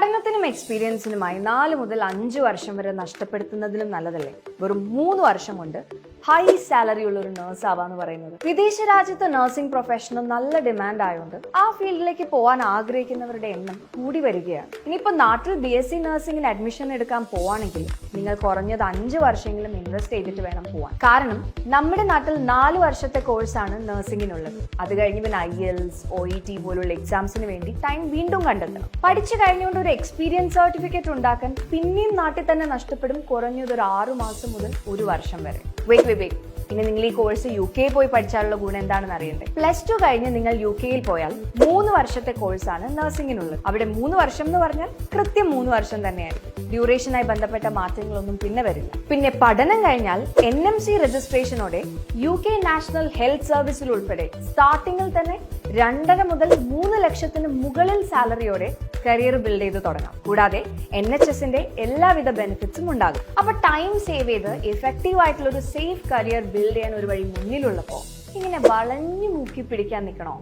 പഠനത്തിനും എക്സ്പീരിയൻസിനുമായി നാല് മുതൽ അഞ്ച് വർഷം വരെ നഷ്ടപ്പെടുത്തുന്നതിലും നല്ലതല്ലേ? വെറും മൂന്ന് വർഷം കൊണ്ട് ഹൈ സാലറി ഉള്ള ഒരു നേഴ്സ് ആവാന്ന് പറയുന്നത്. വിദേശ രാജ്യത്തെ നഴ്സിംഗ് പ്രൊഫഷനും നല്ല ഡിമാൻഡ് ആയതുകൊണ്ട് ആ ഫീൽഡിലേക്ക് പോകാൻ ആഗ്രഹിക്കുന്നവരുടെ എണ്ണം കൂടി വരികയാണ്. ഇനിയിപ്പോൾ നാട്ടിൽ ബി എസ് സി നഴ്സിംഗിന് അഡ്മിഷൻ എടുക്കാൻ പോവാണെങ്കിൽ നിങ്ങൾ കുറഞ്ഞത് അഞ്ച് വർഷമെങ്കിലും ഇൻവെസ്റ്റ് ചെയ്തിട്ട് വേണം പോവാൻ. കാരണം നമ്മുടെ നാട്ടിൽ നാല് വർഷത്തെ കോഴ്സാണ് നഴ്സിംഗിനുള്ളത് അത് കഴിഞ്ഞ് പിന്നെ IELTS O E T പോലുള്ള എക്സാംസിന് വേണ്ടി ടൈം വീണ്ടും കണ്ടെത്തണം. പഠിച്ചു കഴിഞ്ഞുകൊണ്ട് ഒരു എക്സ്പീരിയൻസ് സർട്ടിഫിക്കറ്റ് ഉണ്ടാക്കാൻ പിന്നെയും നാട്ടിൽ തന്നെ നഷ്ടപ്പെടും കുറഞ്ഞത് ഒരു ആറു മാസം മുതൽ ഒരു വർഷം വരെ. വെയിറ്റ് വെയിറ്റ് പിന്നെ നിങ്ങൾ ഈ കോഴ്സ് യു കെ പോയി പഠിച്ചാലുള്ള ഗുണം എന്താണെന്ന് അറിയണ്ടേ? പ്ലസ് ടു കഴിഞ്ഞ് നിങ്ങൾ യു കെയിൽ പോയാൽ മൂന്ന് വർഷത്തെ കോഴ്സാണ് നഴ്സിംഗിനുള്ളത് അവിടെ മൂന്ന് വർഷം എന്ന് പറഞ്ഞാൽ കൃത്യം മൂന്ന് വർഷം തന്നെയായിരിക്കും ഡ്യൂറേഷനായി ബന്ധപ്പെട്ട മാറ്റങ്ങളൊന്നും പിന്നെ വരില്ല. പിന്നെ പഠനം കഴിഞ്ഞാൽ എൻ എം സി രജിസ്ട്രേഷനോടെ യു കെ നാഷണൽ ഹെൽത്ത് സർവീസിൽ ഉൾപ്പെടെ സ്റ്റാർട്ടിങ്ങിൽ തന്നെ രണ്ടര മുതൽ മൂന്ന് ലക്ഷത്തിന് മുകളിൽ സാലറിയോടെ കരിയർ ബിൽഡ് ചെയ്ത് തുടങ്ങാം. കൂടാതെ എൻ എച്ച് എസിന്റെ എല്ലാവിധ ബെനിഫിറ്റ്സും ഉണ്ടാകും. അപ്പൊ ടൈം സേവ് ചെയ്ത് എഫക്റ്റീവ് ആയിട്ടുള്ള ഒരു സേഫ് കരിയർ ബിൽഡ് ചെയ്യാൻ ഒരു വഴി മുന്നിലുള്ളപ്പോ ഇങ്ങനെ വളഞ്ഞു മൂക്കി പിടിക്കാൻ നിൽക്കണോ?